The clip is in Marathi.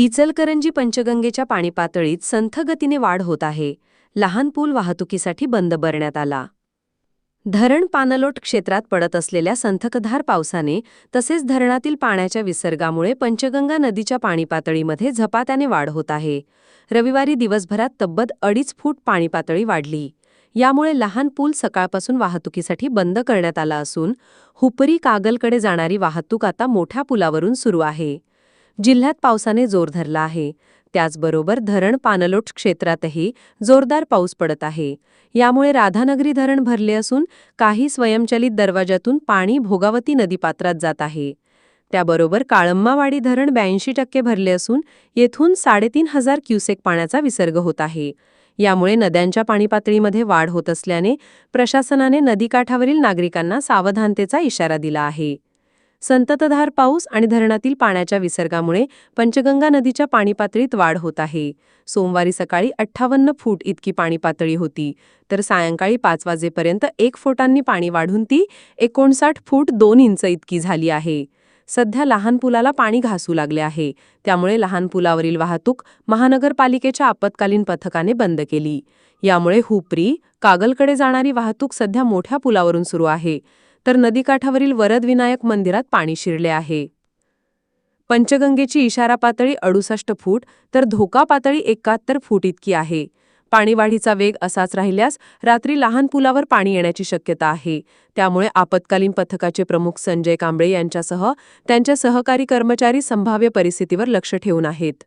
इचलकरंजी पंचगंगेच्या पाणीपातळीत संथगतीने वाढ होत आहे. लहान पूल वाहतुकीसाठी बंद बरण्यात आला. धरण पानलोट क्षेत्रात पडत असलेल्या संथकधार पावसाने तसेच धरणातील पाण्याच्या विसर्गामुळे पंचगंगा नदीच्या पाणीपातळीमध्ये झपाट्याने वाढ होत आहे. रविवारी दिवसभरात तब्बत अडीच फूट पाणीपातळी वाढली. यामुळे लहान पूल सकाळपासून वाहतुकीसाठी बंद करण्यात आला असून हुपरी कागलकडे जाणारी वाहतूक आता मोठ्या पुलावरून सुरू आहे. जिल्ह्यात पावसाने जोर धरला आहे. त्याचबरोबर धरण पानलोट क्षेत्रातही जोरदार पाऊस पडत आहे. यामुळे राधानगरी धरण भरले असून काही स्वयंचलित दरवाजातून पाणी भोगावती नदीपात्रात जात आहे. त्याबरोबर काळम्मावाडी धरण ब्याऐंशी टक्के भरले असून येथून साडेतीन हजार क्युसेक पाण्याचा विसर्ग होत आहे. यामुळे नद्यांच्या पाणीपातळीमध्ये वाढ होत असल्याने प्रशासनाने नदीकाठावरील नागरिकांना सावधानतेचा इशारा दिला आहे. संततधार पाऊस आणि धरणातील पाण्याच्या विसर्गामुळे पंचगंगा नदीच्या पाणीपातळीत वाढ होत आहे. सोमवारी सकाळी अठ्ठावन्न फूट इतकी पाणीपातळी होती. तर सायंकाळी पाच वाजेपर्यंत एक फुटांनी पाणी वाढून ती एकोणसाठ फूट दोन इंच इतकी झाली आहे. सध्या लहान पुलाला पाणी घासू लागले आहे. त्यामुळे लहान पुलावरील वाहतूक महानगरपालिकेच्या आपत्कालीन पथकाने बंद केली. यामुळे हुपरी कागलकडे जाणारी वाहतूक सध्या मोठ्या पुलावरून सुरू आहे. तर नदीकाठावरील वरदविनायक मंदिरात पाणी शिरले आहे. पंचगंगेची इशारा पातळी अडुसष्ट फूट तर धोका पातळी एकाहत्तर फूट इतकी आहे. पाणीवाढीचा वेग असाच राहिल्यास रात्री लहान पुलावर पाणी येण्याची शक्यता आहे. त्यामुळे आपत्कालीन पथकाचे प्रमुख संजय कांबळे यांच्यासह त्यांच्या सहकारी कर्मचारी संभाव्य परिस्थितीवर लक्ष ठेवून आहेत.